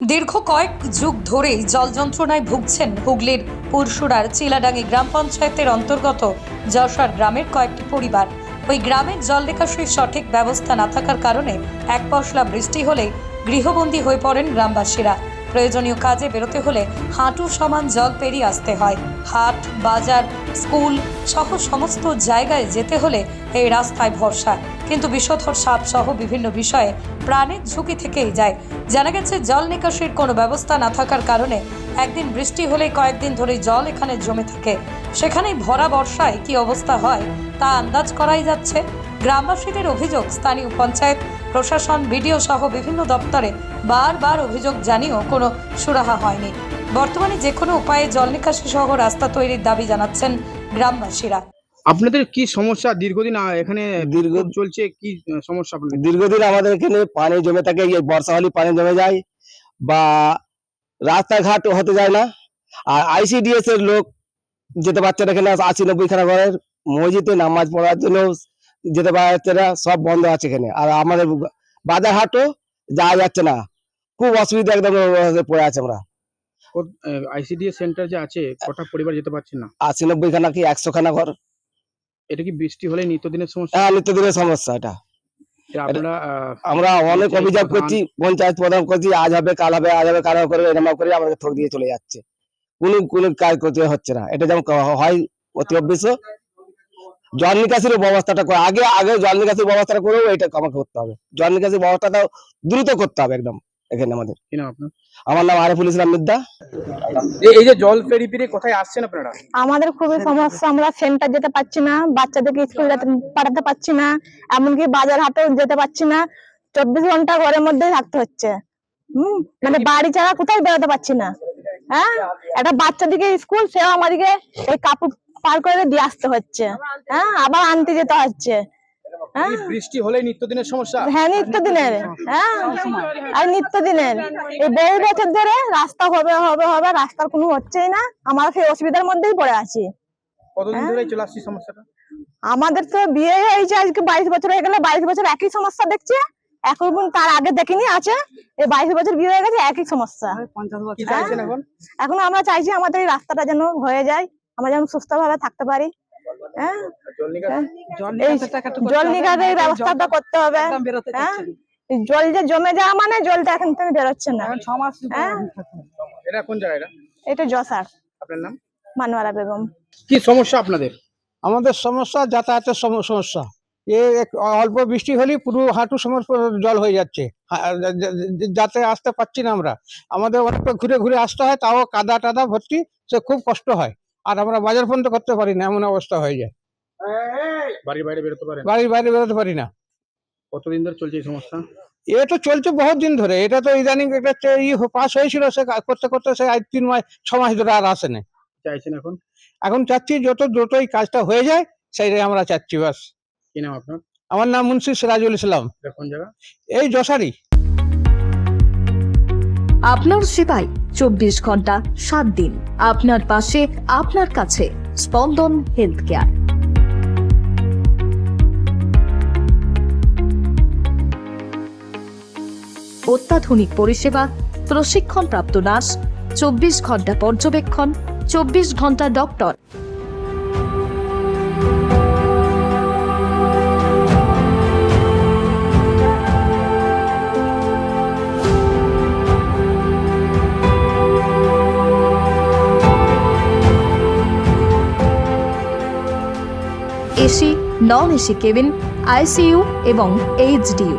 দীর্ঘ কয়েক যুগ ধরেই জল যন্ত্রণায় ভুগছেন হুগলির পুরসুরার চিলাডাঙ্গি গ্রাম পঞ্চায়েতের অন্তর্গত যশার গ্রামের কয়েকটি পরিবার। ওই গ্রামের জল নিকাশির সঠিক ব্যবস্থা না থাকার কারণে এক পশলা বৃষ্টি হলে গৃহবন্দী হয়ে পড়েন গ্রামবাসীরা। প্রয়োজনীয় কাজে বেরোতে হলে হাঁটু সমান জল পেরিয়ে আসতে হয়। হাট, বাজার, স্কুল সহ সমস্ত জায়গায় যেতে হলে এই রাস্তায় ভরসা। কিন্তু বিষধর সাপ সহ বিভিন্ন বিষয়ে প্রাণের ঝুঁকি থেকেই যায়। জানা গেছে, জল নিকাশির কোনো ব্যবস্থা না থাকার কারণে একদিন বৃষ্টি হলে কয়েকদিন ধরে জল এখানে জমে থাকে। সেখানেই ভরা বর্ষায় কি অবস্থা হয় তা আন্দাজ করাই যাচ্ছে। গ্রামবাসীদের অভিযোগ, স্থানীয় পঞ্চায়েত, প্রশাসন, বিডিও সহ বিভিন্ন দপ্তরে বারবার অভিযোগ জানিয়েও কোনো সুরাহা হয়নি। বর্তমানে যে কোনো উপায়ে জল নিকাশি সহ রাস্তা তৈরির দাবি জানাচ্ছেন গ্রামবাসীরা। আপনাদের কি সমস্যা? দীর্ঘদিন এখানে দীর্ঘ চলছে কি সমস্যা আপনাদের? দীর্ঘদিন আমাদের এখানে পানি জমে থাকে এই বর্ষা হলে পানি জমে যায় বা রাস্তাঘাট হতে যায় না। আর আইসিডিএস এর লোক যেতে পারছে না এখানে আশি নব্বই খানা ঘরের মসজিদে নামাজ পড়ার জন্য যেতে পারছে না সব বন্ধ আছে এখানে। আর আমাদের বাজার হাটও যাওয়া যাচ্ছে না। খুব অসুবিধা একদম পড়ে আছে আমরা। আইসিডিএস সেন্টার যে আছে কটা পরিবার যেতে পারছেন না? আশি নব্বই খানা কি একশো খানা ঘর? এটা কি বৃষ্টি হলে নিত্যদিনের সমস্যা? হ্যাঁ নিত্যদিনের সমস্যা এটা। আমরা অনেক অভিযোগ করছি পঞ্চায়েত প্রধান করছি আজ হবে কাল হবে আজ হবে কাল হবে করে এরকম করে আমাদের থোক দিয়ে চলে যাচ্ছে। কোন কোন কাজ করতে হচ্ছে না। এটা যেমন হয় অতি অভ্যেস। জল নিকাশির ব্যবস্থাটা করে আগে আগে জল নিকাশির ব্যবস্থাটা করেও এটা আমাকে করতে হবে। জল নিকাশির ব্যবস্থাটা দ্রুত করতে হবে একদম। এখানে আমাদের। কি নাম আপনার? আমার নাম আরিফুল ইসলাম মিদ্দা। এই- যে জল পেরি পেরে কোথায় আসছেন আপনারা? আমাদের খুবই সমস্যা আমরা সেন্টার যেতে পারছি না বাচ্চাদেরকে স্কুল পাঠাতে পারছি না এমনকি বাজার হাটেও যেতে পারছি না চব্বিশ ঘণ্টা ঘরের মধ্যেই থাকতে হচ্ছে। হম মানে বাড়ি ছাড়া কোথাও বেরোতে পারছি না। হ্যাঁ একটা বাচ্চাদিকে স্কুল সেও আমাদেরকে এই কাপড় পার করে দিয়ে আসতে হচ্ছে। হ্যাঁ আবার আনতে যেতে হচ্ছে। বৃষ্টি হলে নিত্যদিনের সমস্যা। হ্যাঁ নিত্য দিনের হ্যাঁ আর নিত্য দিনের এই বহু বছর ধরে রাস্তা হবে হবে হবে রাস্তার কোনো হচ্ছেই না। আমরা সেই অসুবিধার মধ্যেই পড়ে আছি। কতদিন হ্যাঁ। ধরে চলে আসছে সমস্যাটা? আমাদের তো বিয়ে হয়েছে আজকে বাইশ বছর হয়ে গেলে বাইশ বছর একই সমস্যা দেখছি। এখন তার আগে দেখিনি আছে। এই বাইশ বছর বিয়ে হয়ে গেছে একই সমস্যা। এখন? এখন আমরা চাইছি আমাদের এই রাস্তাটা যেন হয়ে যায় আমরা যেন সুস্থ ভাবে থাকতে পারি। হ্যাঁ। জল এই জল নিকাশের ব্যবস্থাটা করতে হবে। হ্যাঁ? জল যে জমে যাওয়া মানে জলটা এখান থেকে বেরোচ্ছে না। হ্যাঁ? এটা কোন জায়গা এটা? এটা জসার আপনার নাম? মানোয়ারা বেগম। কি সমস্যা আপনাদের? আমাদের সমস্যা যাতায়াতের সমস্যা। এ এক- অল্প বৃষ্টি হলেই পুরো হাঁটু সময় জল হয়ে যাচ্ছে। যাতে আসতে পারছি না আমরা। আমাদের অনেকটা ঘুরে ঘুরে আসতে হয় তাও কাদা টাদা ভর্তি সে খুব কষ্ট হয়। আর আমরা বাজার পর্যন্ত করতে পারি না এমন অবস্থা হয়ে যায়। বাড়ির বাইরে বেরোতে পারেন? বাড়ির বাইরে বেরোতে পারি না। কতদিন ধরে চলছে এই সমস্যা? এ তো চলছে বহুত দিন ধরে। এটা তো ইদানিং একটা ই পাস হয়েছিল সে করতে করতে সে আজ তিন মাস ছ মাস ধরে আর আসে না। চাইছেন এখন? এখন চাচ্ছি যত দ্রুত এই কাজটা হয়ে যায় সেইটাই আমরা চাচ্ছি বাস। কি নাম আপনার? আমার নাম মুন্সি সিরাজুল ইসলাম। কোন জায়গা এই যশারি। আপনার সেবায় চব্বিশ ঘণ্টা সাত দিন। আপনার পাশে আপনার কাছে স্পন্দন হেলথ কেয়ার। অত্যাধুনিক পরিষেবা, প্রশিক্ষণপ্রাপ্ত নার্স, চব্বিশ ঘণ্টা পর্যবেক্ষণ, চব্বিশ ঘণ্টা doctor. AC non AC cabin, ICU এবং এইচডিইউ।